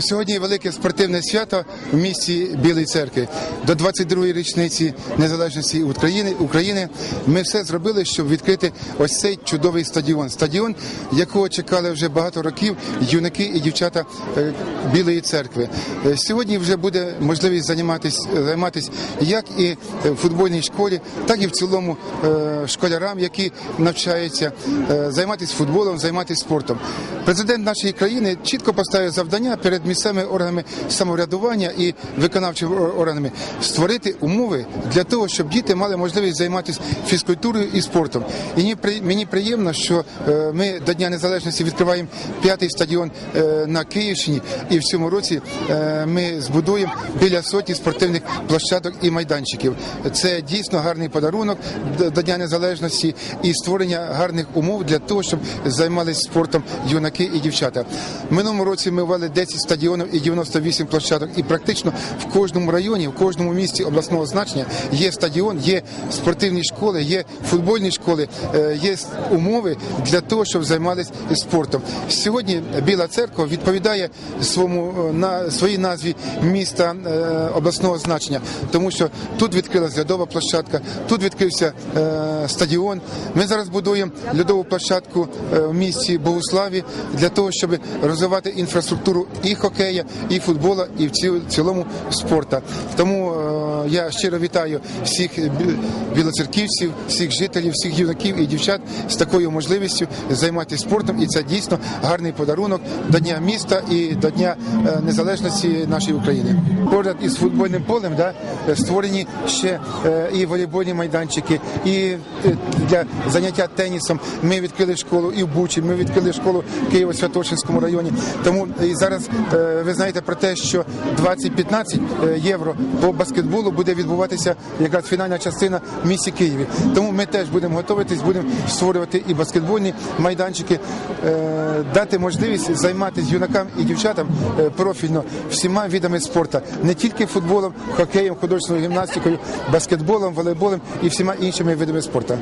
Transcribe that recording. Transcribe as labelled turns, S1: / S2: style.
S1: Сьогодні велике спортивне свято в місті Білої церкви. До 22-ї річниці незалежності України України ми все зробили, щоб відкрити ось цей чудовий стадіон. Стадіон, якого чекали вже багато років юнаки і дівчата е, Білої церкви. Е, Сьогодні вже буде можливість займатися займатися як і в футбольній школі, так і в цілому е, школярам, які навчаються займатися футболом, займатися спортом. Президент нашої країни чітко поставив завдання перед місцевими органами самоврядування і виконавчими органами створити умови для того, щоб діти мали можливість займатися фізкультурою і спортом. І мені приємно, що е, ми до Дня Незалежності відкриваємо п'ятий стадіон е, на Київщині, і в цьому році е, ми збудуємо біля сотні спортивних площадок і майданчиків. Це дійсно гарний подарунок до- Дня Незалежності і створення гарних умов для того, щоб займалися спортом юнаки і дівчата. В минулому році ми ввели 10 стадіонів і 98 площадок, і практично в кожному районі, в кожному місті обласного значення є стадіон, є спортивні школи, є футбольні школи, е, є умови для того, щоб займалися спортом. Сьогодні Біла церква відповідає своєму е, на своїй назві міста е, обласного значення, тому що тут відкрилася льодова площадка, тут відкрився стадіон. Ми зараз будуємо льодову площадку в місті Богуславі для того, щоб розвивати інфраструктуру і хокея, і футбола, і в цілому спорта. Тому е, я щиро вітаю всіх білоцерківців, всіх жителів, всіх юнаків і дівчат з такою можливістю займатися спортом. І це дійсно гарний подарунок до Дня міста і до Дня е, незалежності нашої України. Поряд із футбольним полем да, створені ще е, і волейбольні майданчики, і для заняття тенісом. Ми відкрили школу і в Бучі, ми відкрили школу в Києво-Святошинському районі. Тому і зараз ви знаєте про те, що 20-15 е, євро по баскетболу буде відбуватися якраз фінальна частина в місті Києві. Тому ми теж будемо готуватись, будемо створювати і баскетбольні майданчики, е, дати можливість займатися юнакам і дівчатам е, профільно всіма видами спорту, не тільки футболом, хокеєм, художньою гімнастикою, баскетболом, волейболом і всіма іншими видами спорту.